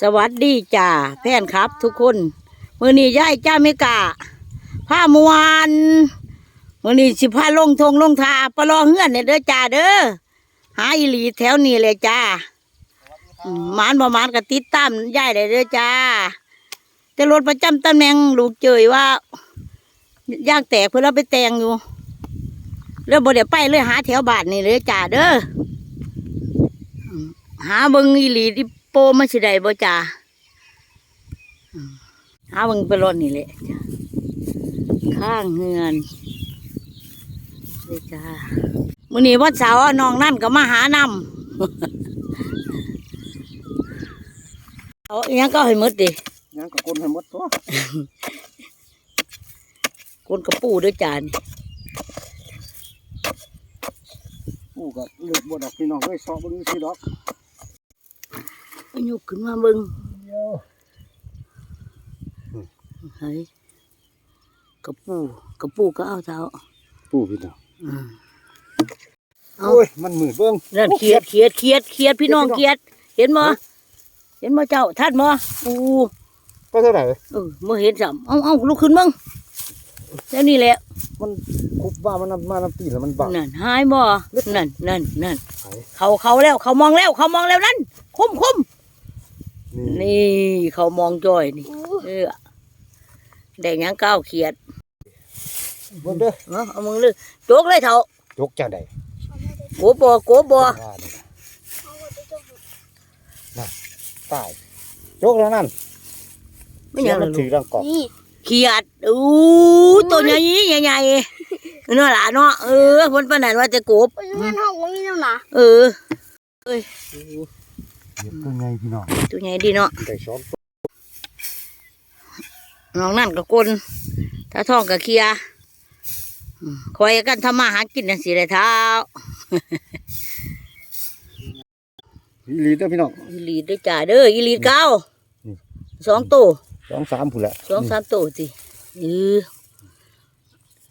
สวัสดีจ้าแฟนครับ ทุกคนมือนี้ย่ายจ้าเมกาผ้ามวนมือนี้สิผ้าลงทงลงทาปลอเฮือนเนี่ยเด้อจ้าเด้อหาอีหลีแถวนี้เลยจ้ามานบ่มานก็ติดตามย่ายเลยเด้อจ้าแต่รถประจำตำแหน่งลูกเจยว่าย่างแตกเพื่อเราไปแต่งอยู่เรื่องบ่เดี๋ยวไปเลยหาแถวบานนี่เลยจ้าเด้อหาเบิงอีหลีที่ ปมาสิได้บ่จ้าอืมหาเบิ่งไปรถนี่แหละจ้าข้างเฮือนเลยจ้ามื้อนี้วันเสาร์น้องนั่นก็มาหานำเอาอิหยังก็ให้หมดดิยังกับคนให้หมดตัวคนกระปูด้วยจานผู้กับเลือกบดอกพี่น้องด้วยซอกบนนี้สิดอก เอายกขึ้นมาเบิ่งเดี๋ยวเฮ้ยกระปูกระปูก็เอาเท้าผู้พี่น้องอืมเอาโอ้ยมันมืดเบิ้งนั่นเขียดเขียดเขียดเขียดพี่น้องเขีเขียยดดเห็นบ่เห็นบ่เจ้าท่านบ่ปูไปเท่าไหร่เออเมื่อเห็นสัมเอาเอาลุกขึ้นมึงแล้วนี่แหละมันคุบว่ามันน้ำมาน้ำตีแล้วมันบางนั่นหายบ่นั่นนั่นนั่นไผเขาเขาแล้วเขามองแล้วเขามองแล้วนั่นคุ้มคุ้ม นี่นี่เขามองจอยนี่เออแดงหยังก้าวเขียดเบิ้งเด้อเอาเอามึงเลยโจกเลยเถอะยกจังใดโกบบ่โกบบ่ว่านี่น่ะตายยกแล้วนั่นไม่หยังมัเลยถือรังกอกนี่เขียดอู้ตัวใหญ่ใหญ่ใหญ่ๆเนาะล่ะเนาะเออเพิ่นปานนั้นว่าจะโกบไปเงินห้องว่ามีน้ำหนาเออ เดี๋ยวเป็นไงพี่น้องตัวใหญ่ดีเนาะได้ช้อนน้องนั่นก็กลนถ้าท้องก็เคลียร์อืมคอยกันทำมาหากินจังสิได้เท้าอีหลีเด้อพี่น้องอีหลีดเด้อจ่าเด้ออีหลีดเก้าอืมสองตัวสองสามผู้นละสองสามตัวสิเออ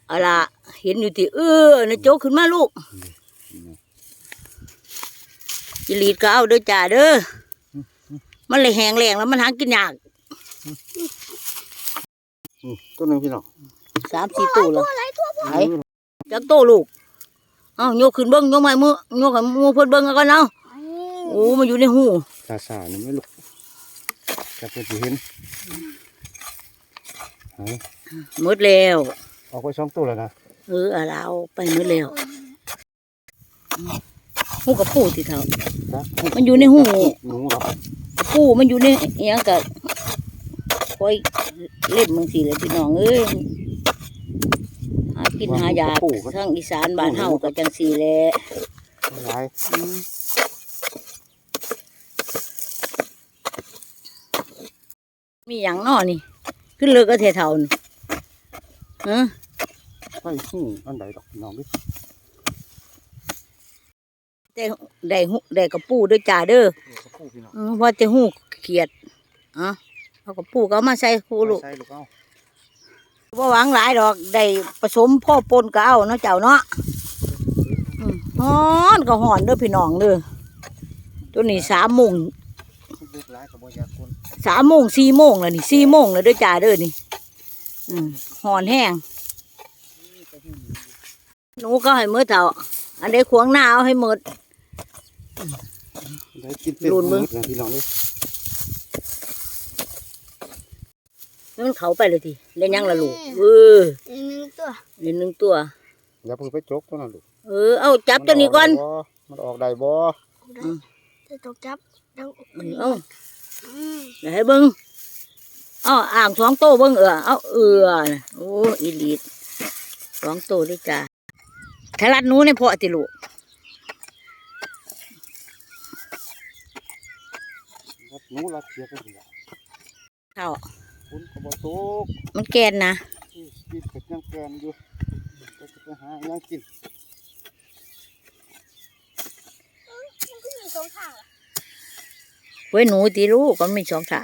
เอาล่ะเห็นอยู่ที่เออนะโจกขึ้นมาลูก อีหลีดเก้าเด้อจ่าเด้อ มันเลยแห้งแรงแล้วมันหากินยากอืมตัวหนึงพี่น้องสามสี่ตัวแล้วอะไรทั่วไหนจักโตลูก เอ้าโยกขึ้นเบิ้งโยกไม้มือโยกให้มือเพิ่นเบิ้งเอากันเอาโอ้มันอยู่ในหูซาซานี่ไม่ลุกจะเพื่อนสิเห็นไหนหมดแล้วออกไปสองตัวแล้วนะเออเอาเราไปหมดแล้ว หูกับปูที่เท่าจ้ะมันอยู่ในหูหนูครับปูมันอยู่ในอหยังกับคอยเล่นบางทีเลยพี่น้องเอ้ยหากินหายากทางอีสานบ้านเฮาก็จังสีแหละหลายอืมมีอย่างนอนี่ ขึ้นเลือกก็เทเท่านี่ฮะไปหูอันใดดอกพี่น้องดิ ได้ได้หูได้กระปูด้วยจ่าเด้อสักครู่พี่น้องเออว่าจะหูเขียดอะเอากระปูก็เอามาใส่คูลูกใส่ลูกเอาว่าหวังหลายดอกได้ผสมพ่อปนก็เอาเนาะเจ้าเนาะอืมฮ้อนก็ฮ้อนเด้อพี่น้องเด้อตัวนี้สามโมงลูกหลายกับบ่อยากคนสามโมงสี่โมงแล้วนี่สี่โมงแล้วเด้อจ่าเด้อนี่อืมฮ้อนแห้งหนูก็ให้มือเท่าอันใดขวางหน้าเอาให้หมด ได้กินเป็นลุ้นเบิ่งนะพี่น้องดิมันเขาไปเลยทีเล่นยังละลูกเอออีกหนึ่งตัวเล่นหนึ่งตัวอย่าเพิ่งไปจกตัวนั้นลูกเออเอาจับตัวนี้ก่อนมันออกได้บ่อืมจะตกจับดังเออเอาอืมเดี๋ยวให้เบิ้งเอาอ่างสองโตวเบิ้งเออเอาเออน่ะโอ้อีลีดสองโตวด้วยจ้าทารัดหนูในพ่อติลูก รับห นูรัดเสียกันอยู่แล้วเท่าคุณก็บ่ตกมันแกนนะกินเป็ดยังแกนอยู่ก็จะไปหายังกินมันก็มีสองทางอะไว้หนูตีลูกก็มีสองขา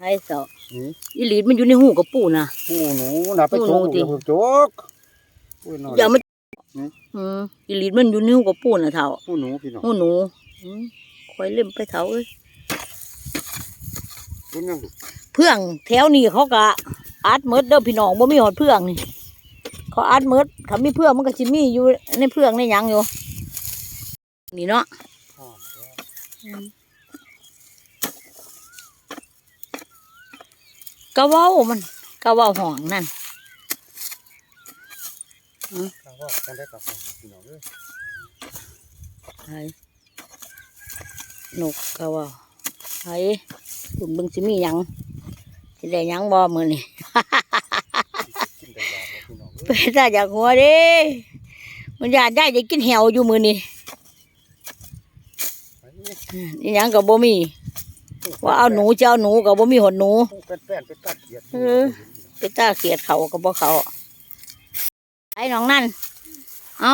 ให้สองนี่อีลีดมันอยู่ในหูกับปู่นะหูหนูน่ะไปจหูกหนูติอย่าเพิ่งจกหูน้อยอย่ามาอืมอืมอีลีดมันอยู่ในหูกับปู่นะเท่าหูหนูพี่น้องหูหนูอืม คอยเล่มไปเท่าเอ้ยรุ่นยังดูเพื่องแถวนี้เขาก็อัดเมดเด้อพี่น้องบ่มีหอดเพื่องนี่เขาอัดเมดเขามีเพื่องมันก็สิมีอยู่ในเพื่องในหยังอยู่นี่เนาะอ่อนแล้วกะเว้ามันกะเว้าห้องนั่นข้างว่ากันได้กับพี่น้องเอ้ยไห้ นกกะว้าไห้คุณเบิ่งสิมีหยังสิได้หยังบ่มือนี่ เป็นตาอยากหัวเด้มันอยากได้จะกินแหวอยู่มือนี่นี่หยังก็บ่มี ว่าเอาหนูจะเอาหนูก็บ่มีหดหนูผู้เป็นแป้นเป็นตัดเกียดเออไปตาเกลียดเขาก็บ่เขาไอ้น้องนั่นเอา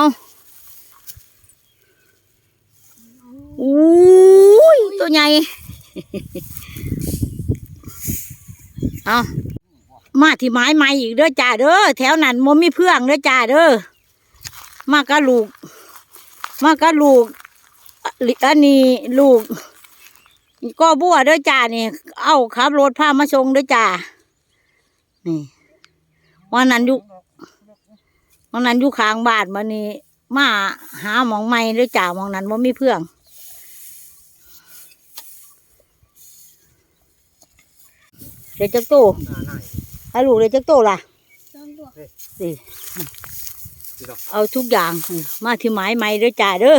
อุ้ยตัวใหญ่ เอามาที่ไม้ใหม่อีกเด้อจ่าเด้อแถวนั้นมมีเพื่องเด้อจ่าเด้อมากระลูก มากระลูกอันนี้ลูก ก็บัวเด้อจ่านี่ เอาขับรถพามาส่งเด้อจ่านี่วันนั้นอยู่วันนั้นอยู่ข้างบ้านมานี่มาหาหมองไม้เด้อจ่าหมองนั้นว่ามีเพื่อง เดี๋ยวจักโตหน้าหน้าให้ลูกเดี๋ยวจักโตล่ะสองตัวสิพี่น้องเอาทุกอย่างมาที่ไม้ไม้เด้อจ่าเด้อ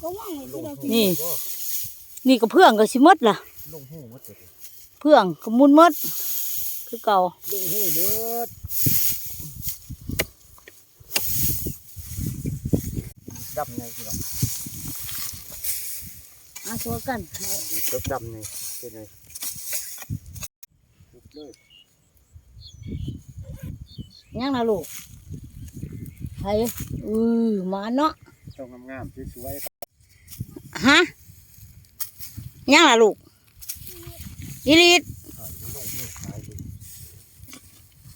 ก็ว่างไว้ลที่งเราหูนี่ นี่ก็เพื่องก็สิหมดล่ะ ลงหูหมดเลยเพื่องก็มุนหมด คือเก่าลงหูหมดดำไงพี่น้อง อาชัวกันดูเติบดำไงเป็นไงลุกเลยยังนะลูกไห้อือหมาเนาะต้องงามๆสวยฮะยังล่ะลูกอีลีดๆถ่ายลงหูถ่ายดู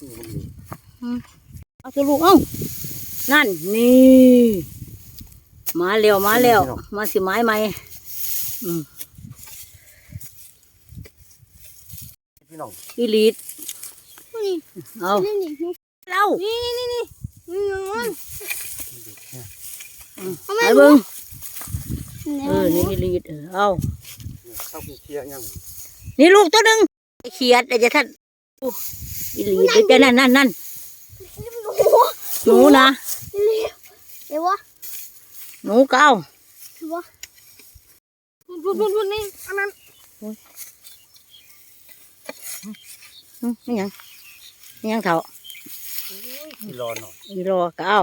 นี่มันอยู่เอาตัวลูกเอ้านั่นนี่ มาเร็วมาเร็วมาสิไม้ไหมอืม พี่น้องอีลีดนี่เอานี่นี่นี่เล่านี่นี่นี่นี่นอนเอาไปแม่เบิ้งเนี่เออนี่อีลีดเออเอาเข้าไปเคลียร์ยังนี่ลูกตัวหนึ่งไอ้เขียดไอ้จะท่านอู้อีลีดเดี๋ยวจะนั่นนั่นนั่นโอ้โหหนูนะเร็วเดี๋ยววะหนูเก้า เดี๋ยววะพูดพูดพูดพูดนี่อันนั้นโอืมนี่ยังนี่ยังเถาพี่รอหน่อยอีรอก็เอา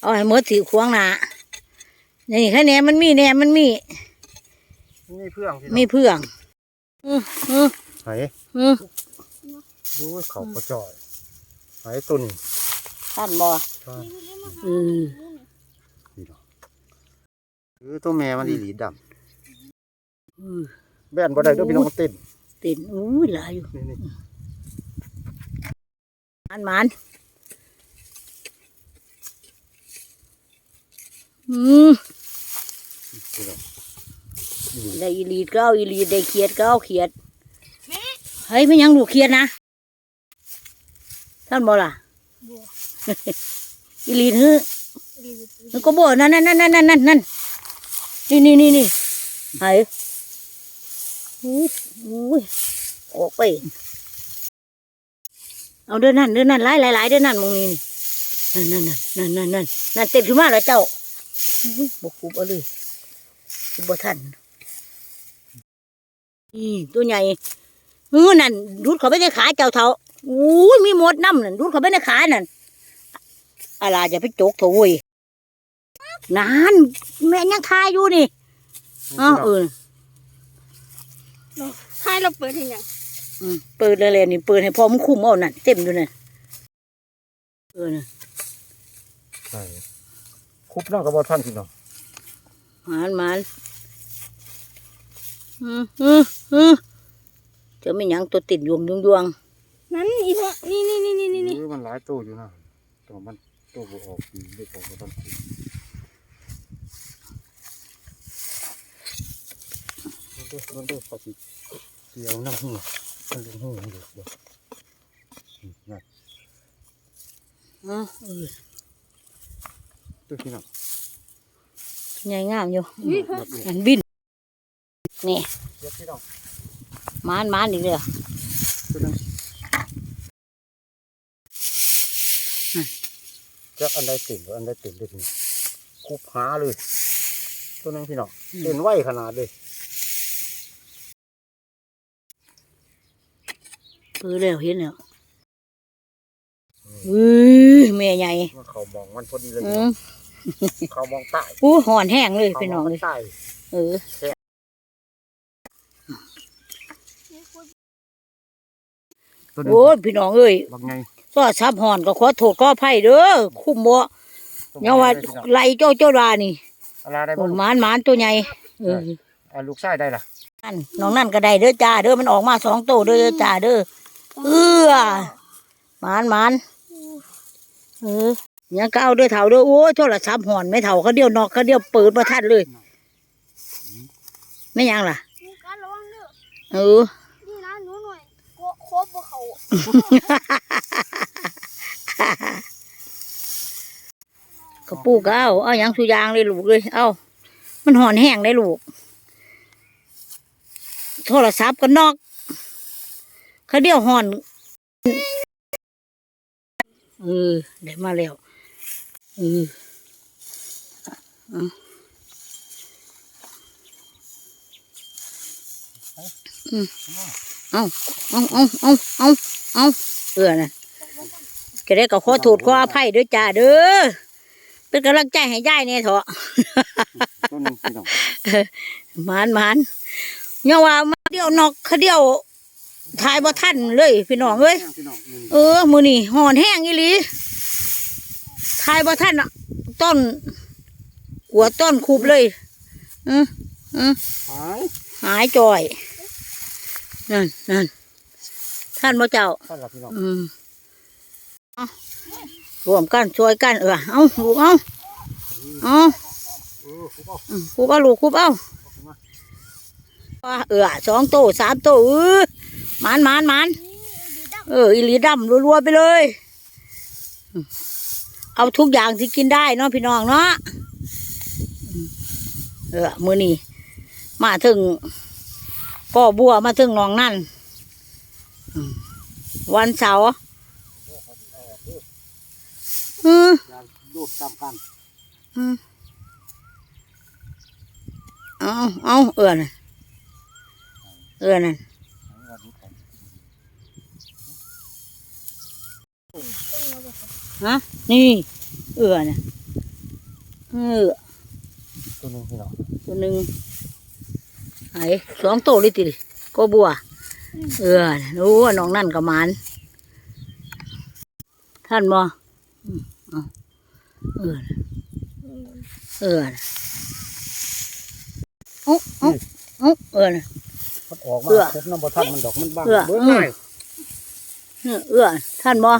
เอาให้หมดสีควงหนาอย่างนี่แค่แหนมันมีแหนมันมีนี่เพื่องมีเพื่องไหนอือดูเขากระจอยไหนตุนท่านบออือคือตัวแม่มันดีหลีดำ แบนบ่ได้เด้วยพี่น้องมันเต้นตินอู้ยหลายอยู่นี่นี่มันมันอืมพี่น้องได้อีลีดก็เอาอีลีดได้เขียดก็เอาเขียดเฮ้ยไม่ยังดูเขียดนะท่านบอล่ะบัวอีลีดฮือดีมันก็บอกนั่นนั่นนั่นนั่นนั่นนั่นนี่นี่นี่นี่ไอ้อุ้ยอุ้ยออกไป เอาเดินนั่นเดินนั่นหลายหลายหลายเดินนั่นมองนี่นี่นั่นนั่นนั่นนั่นนั่นนั่นเต็มขึ้นมาแล้วเจ้าอุ้ยบกคุบเอาเลยคุบบ่ทันนี่ตัวใหญ่เออนั่นดูดเขาไปในขาเจ้าเท่าอุ้ยมีหมดน้ำนั่นดูดเขาไปในขานั่นอะไรจะไปจกเถอะเว้ยนานแม่ยังทายอยู่นี่อ้าวเออ ท้ายเราเปิดให้ยังอืมเปิดเลยเลยนี่เปิดให้พอมันคุ้มเอานั่นเต็มอยู่นั่นเออน่ะใช่คุบน้องกับบอท่านพี่น้องหมานหมานอืมอืมอืมเจะไม่หยังตัวติดยวงยวงยวงนั่นอีพ่อนี่นี่นี่นี่นี่เออมันหลายตัวอยู่นะตัวมันตัวบ่ออกดีเล็กออกบ่ทันที ดูดูดูขอสิเกี่ยวน้ำหัวมันลงหัวเด็กเด็กนั่นเอาเออดูพี่น้องใหญ่งามอยู่นี่นับเลยอันบินนี่เดี๋ยวพี่น้องมานมานอีกเลยตัวนึงจะอันใดเต็มอันใดเต็มเลยพี่น้องคุบหาเลย ตัวนึงพี่น้องเล่นไหวขนาดเลย เออแล้วเห็นแล้วอือแม่ใหญ่ว่าเขามองมันพอดีเลยอืมเขามองใต้อู้หอนแห้งเลยเขาพี่มน้ององเลยใต้เออตัวนึงโอ้ยพี่น้องเอ้ยบางไงก็ซับหอนก็ขอโทษขออภัยเด้อคุ้มบ่เนี่ยว่าไล่เจ้าเจ้าดานี่อะไรได้โอ้บ้างหมานหมานตัวใหญ่เอออ่าลูกชายได้ล่ะนั่นน้องนั่นก็ได้เด้อจ้าเด้อมันออกมาสองตัวเด้อจ้าเด้อ เออหมานหมานเออยังก็เอาเด้อเถ่าเด้อโอ้ยโทรศัพท์หอนไม่เถ่าเขาเดียวนอกเขาเดียวเปิดมาทันเลยไม่ยังล่ะมีการระวังเด้อเออนี่นะหนูหน่อยโคโคบบ่เขากระปูกเอาเอาหยังสุยางเลยลูกเลยเอามันหอนแห้งได้ลูก โทรศัพท์ก็นอก เขาเดียวหอนเออได้มาแล้วเออเอาเอาเอาเอาเอาเอาเออนะก็ได้ก็ขอโทษขออภัยด้วยจ้าเด้อเป็นกำลังใจให้ยายเนี่ยเถอะตัวนึงพี่น้องหมานหมานเนี่ยว่ามาเดียวนอกเขาเดียว ทายบ่ทันเลยพี่น้องเอ้ยพี่น้องนี่เออมือนี่หอนแห้งอีหลีทายบ่ทันอะต้นหัวต้นคูบเลยอืมอืมหายหายจอยนั่นนั่นท่านบ่เจ้า ท่านละพี่น้องอืมเอารวมกันช่วยกันเออเอาลูกเอาเอาเออคุณพ่ออืมคูบเอาลูกคูบเอาว่าเออสองโตสามโตเออห มานมานมานเอออีหลีดำรัวๆไปเลย เอาทุกอย่างที่กินได้เนาะพี่น้องเนาะเออมือนี้มาถึงก่อบัวมาถึงหนองนั่นวันเสาร์อืมอาดูดตามกันอืมเอาเอาเออนะเออน่ะ ฮะนี่ เออน่ะเออตัวนึงพี่น้องตัวหนึ่งไอ้สองโตเลยติก็บัว เออน่ะรู้ว่าน้องนั่นกับมันท่านบ่อืมเอาเออน่ะเออน่ะเอ๊ะเอ๊ะเอ๊ะเออน่ะมันออกมาเอื้อครบน้ำบ่ทันมันดอกมันบางเอื้อเบิ้อืมง่าย เออเออท่านบ่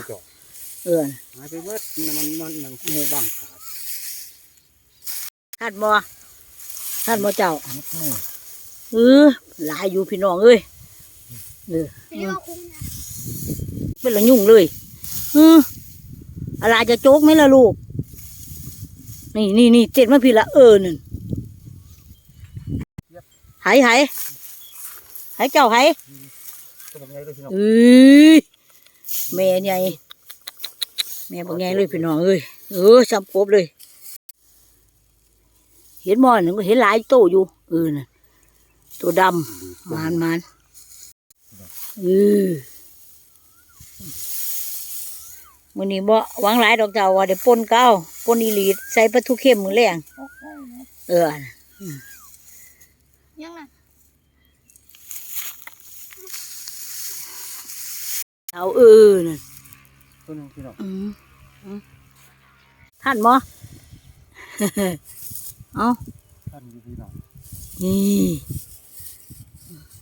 เออน่ะหายไปเบิดมันมันมันหมูบางขาดท่านบ่ท่านบ่เจ้าอืมเออหลายอยู่พี่น้องเอ้ยเออเป็นยังไงคุ้มนะเป็นละยุ่งเลยเอออะไรจะโจกไหมล่ะลูก นี่นี่นี่เจ็ดมาพี่ละเออหนึ่งหายหายหายเจ้าหายตัวใหญ่เลยพี่น้องเอ้ย แม่ใหญ่แม่บอกใหญ่เลยพี่น้องเอ้ยเออสับกบเลย เห็นมอนหนึ่งก็เห็นหลายโตอยู่เออน่ะตัวดำมันมันเออมือนี้บ่หวังหลายดอกเจ้าว่าเดี๋ยวปนเก้าปนอีลีดใส่ปลาทูเข้มมือแรงเออน่ยังไง เอาเออน่ะตัวนึงพี่น้องอืมอืมท่านบ่ เอาท่านอยู่พี่น้องนี่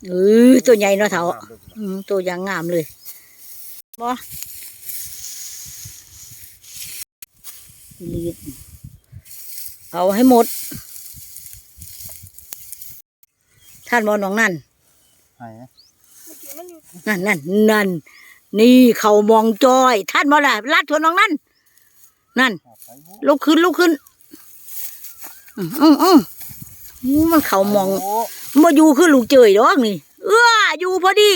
เออตัวใหญ่เนาะเถางมลยพี่น้องอืมตัวอย่างงามเลยบ่ลีดเอาให้หมดทท่านบอน้องนั่นไหนมันอยู่นั่นนั่น นั่นนี่เขามองจอย ท่านบอล่ะลาดทวนน้องนั่น นั่น ลุกขึ้นลุกขึ้น อืมอืมอืมอู้มันเขามองมาอยู่คือลูกเจยดอกนี่ เอื้ออยู่พอดี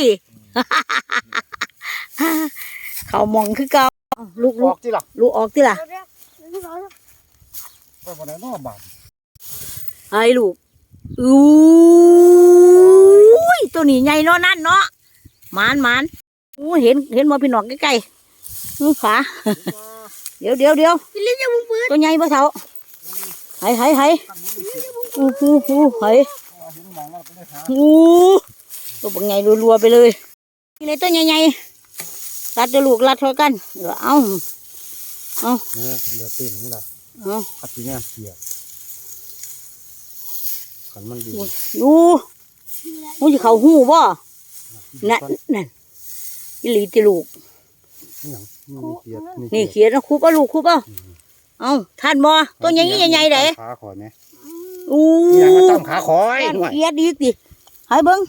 เขามองคือเก่าลูกอลูอกกที่หลักลูกออกที่ล่ะเดี๋ยวเดี๋ยวเดี๋ยวเดี๋ยวไปวันไหนน้อบาทไอ้ลูกอู้ยตัวนี้ใหญ่เนาะนั่นเนาะหมานหมาน อู้เห็นเห็นมาพี่น้องใกล้ๆนี่ขาเดี๋ยวเดี๋ยวเดี๋ยวพี่ลิ้นจะมึงปืนตัวใหญ่ปะเถาไห้ไห้ไห้อู้หูหูไห้เห็นมองแล้วก็ได้หาหูตัวบังใหญ่รัวๆไปเลยนี่เลยตัวใหญ่ๆรัดเดี๋ยวลูกรัดเท่ากันเดี๋ยวเอาเนี่ยเดี๋ยวเต้นนี่แหละเอาขัดที่แนมเสียบขันมันดีดูมึงจะเขาหูบ่นั่นนั่น อีหลีติลูก นี่หยังนี่เสียบนี่เขียนนะครูป่ะลูกครูป่ะเอาท่านบ่ตัวใหญ่ใหญ่ๆไหนขาคอยไหมอู้นี่หยังมาตั้งขาคอยท่านหน่อยเขียนอีกดิให้เบิ้ง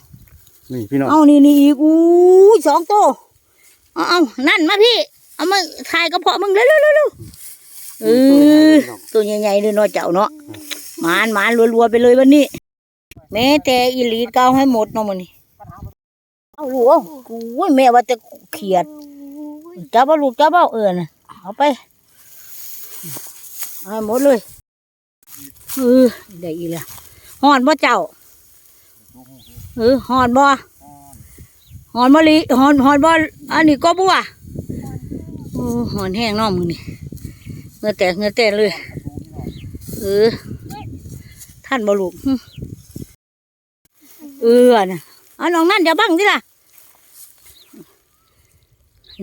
นี่พี่น้องเอานี่นี่อีกอู้ยสองตัวเอาเอานั่นมาพี่ เอามาถ่ายกระเพาะมึงเร็วเร็วเร็วเร็วเออตัวใหญ่ๆเลยเนาะเจ้าเนาะหมานหมานรัวๆไปเลยวันนี้แม่แต่อีหลีเกาให้หมดเนาะมันนี่ เอาลูกเอากูยแม่ว่าแต่เขียดจับเอาลูกจับเอาเออน่ะเอาไปเอาให้หมดเลยเออได้อีกแล้วหอนบ่เจ้าเออหอนบ่หอนบ่ลิหอนหอนบ่อันนี้ก็บัวโอ้หอนแห้งน้อมึงนี่เงือแตกเงือแตกเลยเออท่านบ่ลูกเออน่ะเอาน้องนั่นอย่าบังสิล่ะ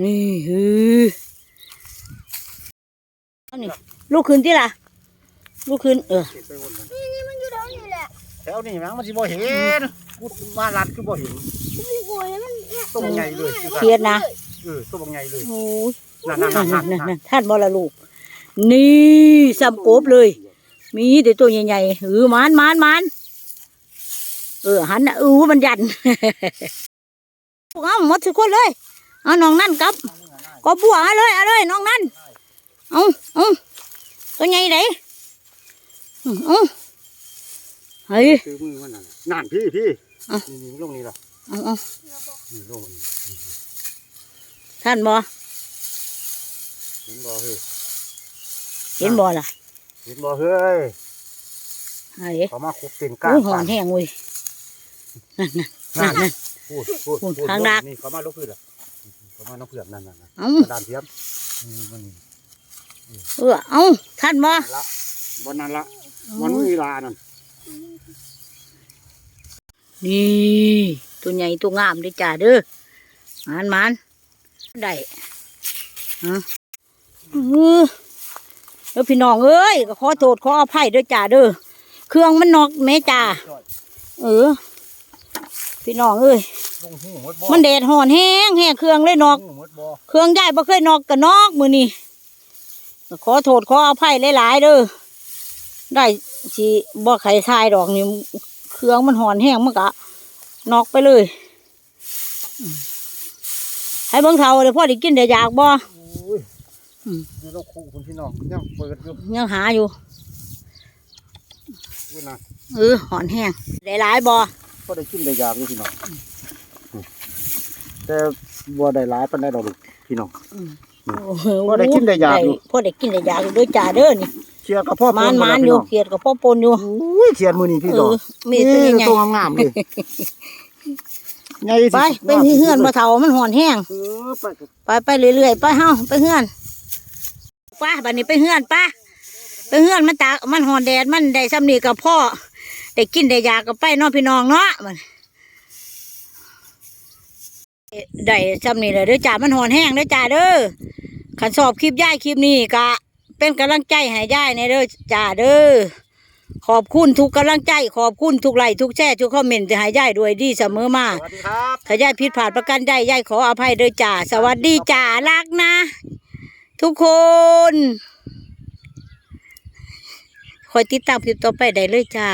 นี่ฮือเอานี่ลูกขึ้นที่ล่ะ ลูกขึ้นเออนี่มันอยู่แถวนี้แหละ แถวนี้มั้งมันสิบ่เห็นกูมาลัดคือบ่เห็นพี่กลัวเนี่ยมันเนี่ยตัวใหญ่เลยคือกันเครียดนะเออตัวบักใหญ่เลยโอ้ยนั่นนั่นนั่นั่นนนั่นั่นนนั่นั่นนท่านบอละลูก นี่ซ้ำโกบเลย มีแต่ตัวใหญ่ๆเออหมานหมานหมานเออหันน่ะเออมันยันเอาหมดทุกคนเลย เอาน้องนั่นกับก็บัวเอาเลยเอาเลยน้องนั่นเอาเอาตัวใหญ่ไหนเอาเฮ้ยคือมือมันนั่นนั่นพี่พี่อะนี่นี่ลงนี่ล่ะเอาเอานี่ลงนี่ท่านบอเห็นบ่เฮ้ยเห็นบอล่ะเห็นบ่เฮ้ยเฮ้ยเขามาคุบเต็นก้าโอ้งยหอนแห้งเว้ยนั่นนั่นนั่นนั่นพูดพูดพูดพูดทางดักนี่เขามาลูกเพื่อนอ่ะเขามาน้องเพื่อนนั่นนั่นนั่นเอากระดานเทียมนี่มันนี่เออเอาท่านบอนั่นละบนนั้นละบนมือลานั่นนี่ตัวใหญ่ตัวงามเด้อจ้าเด้อหมานหมานได้ฮะเออแล้วพี่น้องเอ้ยก็ขอโทษขออภัยเด้อจ้าเด้อเครื่องมันนอกแม่จ้าเออ พี่น้องเอ้ยลงหูหมดบ่มันแดดห่อนแห้งแห้งเครื่องเลยนอก หูหมดบ่เครื่องย้ายบ่เคยนอกกับนอกมือนี่ขอโทษขออภัยหลายๆเด้อได้สิบ่ไข่ทายดอกนี่เครื่องมันห่อนแห้งมันกะนอกไปเลยอืมให้เบิ่งเท่าเดี๋ยวพ่อได้กินเดี๋ยวอยากบ่โอ้ยอืม นี่เราคู่คุณพี่น้องยังเปิดอยู่ยังหาอยู่นี่นะเออห่อนแห้งได้หลายบ่ ก็ได้กินได้ยากอยู่พี่น้องแต่บ่ได้หลายปานใดดอกลูกพี่น้องโอ้โหพ่อได้กินได้อยากอยู่ พ่อได้กินได้อยากอยู่เด้วยจ้าเด้อนี่เชียร์กับพ่อมานปมานหอพี่ยู่น้องเขียดกับพ่อปนอยู่ อุ้ยเขียนมือนี่พี่เอน้องอมีตัวใหญ่ตัวงามๆเลยใหญ่สิไปไปเฮือนบ่เท่ามันห่อนแห้งเออไปกับไปไปเรื่อยๆไปเฮาไปเฮือนป้าบัดนี้ไปเฮือนป้าไปเฮือนมันตากมันหอนแดดมันได้ซ้ำนี่กับพ่อ ได้กินได้ยากับไปเน้องพี่น้องเนาะมันได้ซ้ำนี่เลยเด้อจ้ามันหอนแห้งเด้อจ้าเด้อขันสอบคลิปย่ายคลิปนี้กะ เป็นกำลังใจให้ย่ายในเด้อจ้าเด้อขอบคุณทุกกำลังใจ ขอบคุณทุกไลค์ทุกแชร์ทุกคอมเมนต์ที่ให้ย่ายด้วยดีเสมอมาสวัสดีครับถ้ายายผิดพลาดประกันใดยายขออภัยด้วยจ้าสวัสดีจ้ารักนะ ทุกคนคอยติดตามคลิปต่อไปได้เลยจ้า